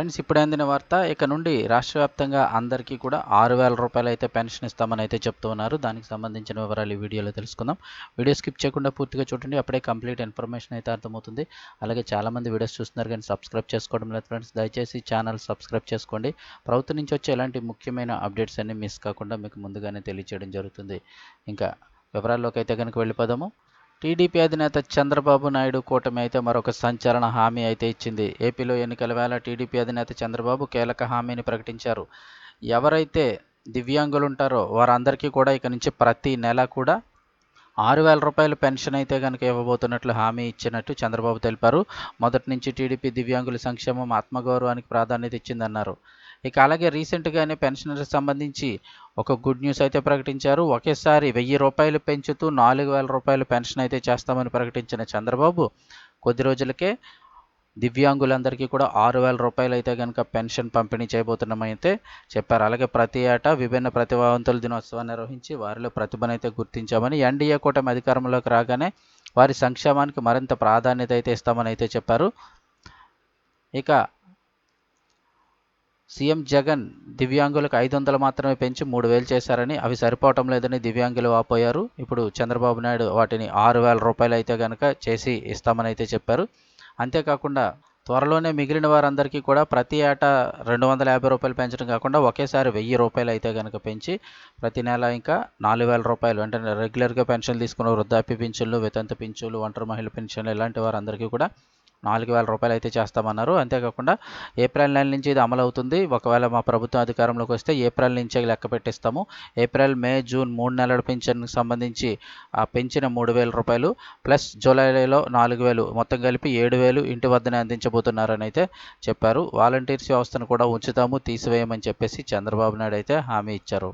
Friends ఇప్పుడు అందిన వార్త ఇక నుండి రాష్ట్ర వ్యాప్తంగా అందరికీ కూడా ఆరు వేల రూపాయలు అయితే పెన్షన్ ఇస్తామని అయితే చెప్తూ ఉన్నారు. దానికి సంబంధించిన వివరాలు ఈ వీడియోలో తెలుసుకుందాం. వీడియో స్కిప్ చేయకుండా పూర్తిగా చూడండి అప్పుడే కంప్లీట్ ఇన్ఫర్మేషన్ అయితే అర్థమవుతుంది. అలాగే చాలామంది వీడియోస్ చూస్తున్నారు కానీ సబ్స్క్రైబ్ చేసుకోవడం లేదు ఫ్రెండ్స్. దయచేసి ఛానల్ సబ్స్క్రైబ్ చేసుకోండి. ప్రభుత్వం నుంచి వచ్చే ఎలాంటి ముఖ్యమైన అప్డేట్స్ అన్ని మిస్ కాకుండా మీకు ముందుగానే తెలియచేయడం జరుగుతుంది. ఇంకా వివరాల్లోకి అయితే కనుక వెళ్ళిపోదాము. టీడీపీ అధినేత చంద్రబాబు నాయుడు కూటమి అయితే మరొక సంచలన హామీ అయితే ఇచ్చింది. ఏపీలో ఎన్నికల వేళ టీడీపీ అధినేత చంద్రబాబు కీలక హామీని ప్రకటించారు. ఎవరైతే దివ్యాంగులు ఉంటారో వారందరికీ కూడా ఇక నుంచి ప్రతి నెల కూడా ఆరు వేల రూపాయల పెన్షన్ అయితే కనుక ఇవ్వబోతున్నట్లు హామీ ఇచ్చినట్టు చంద్రబాబు తెలిపారు. మొదటి నుంచి టీడీపీ దివ్యాంగుల సంక్షేమం ఆత్మగౌరవానికి ప్రాధాన్యత ఇచ్చిందన్నారు. ఇక అలాగే రీసెంట్గానే పెన్షనర్స్ సంబంధించి ఒక గుడ్ న్యూస్ అయితే ప్రకటించారు. ఒకేసారి వెయ్యి రూపాయలు పెంచుతూ నాలుగు వేల రూపాయలు పెన్షన్ అయితే చేస్తామని ప్రకటించిన చంద్రబాబు కొద్ది రోజులకే దివ్యాంగులందరికీ కూడా ఆరు వేల రూపాయలు అయితే కనుక పెన్షన్ పంపిణీ చేయబోతున్నామైతే చెప్పారు. అలాగే ప్రతి ఏటా విభిన్న ప్రతిభావంతుల దినోత్సవాన్ని నిర్వహించి వారిలో ప్రతిభనైతే గుర్తించామని ఎన్డీఏ కూటమి అధికారంలోకి రాగానే వారి సంక్షేమానికి మరింత ప్రాధాన్యత అయితే ఇస్తామని అయితే చెప్పారు. ఇక సీఎం జగన్ దివ్యాంగులకు ఐదు వందలు మాత్రమే పెంచి మూడు వేలు చేశారని అవి సరిపోవటం లేదని దివ్యాంగులు వాపోయారు ఇప్పుడు చంద్రబాబు నాయుడు వాటిని ఆరు వేల రూపాయలు అయితే కనుక చేసి ఇస్తామని అయితే చెప్పారు. అంతేకాకుండా త్వరలోనే మిగిలిన వారందరికీ కూడా ప్రతి ఏటా రెండు వందల యాభై రూపాయలు పెంచడం కాకుండా ఒకేసారి వెయ్యి రూపాయలు అయితే కనుక పెంచి ప్రతి నెల ఇంకా నాలుగు వేల రూపాయలు అంటే రెగ్యులర్గా పెన్షన్ తీసుకున్న వృద్ధాప్య పింఛన్లు వితంత పింఛన్లు ఒంటరి మహిళ పింఛన్లు ఇలాంటి వారందరికీ కూడా నాలుగు వేల రూపాయలు అయితే చేస్తామన్నారు. అంతేకాకుండా ఏప్రిల్ నెల నుంచి ఇది అమలు అవుతుంది ఒకవేళ మా ప్రభుత్వం అధికారంలోకి వస్తే ఏప్రిల్ నుంచే లెక్క పెట్టిస్తాము. ఏప్రిల్ మే జూన్ మూడు నెలల పెన్షన్కి సంబంధించి ఆ పెంచిన మూడు వేల రూపాయలు ప్లస్ జూలైలో నాలుగు వేలు మొత్తం కలిపి ఏడు వేలు ఇంటి వద్దనే అందించబోతున్నారని అయితే చెప్పారు. వాలంటీర్స్ వ్యవస్థను కూడా ఉంచుతాము తీసివేయమని చెప్పేసి చంద్రబాబు నాయుడు అయితే హామీ ఇచ్చారు.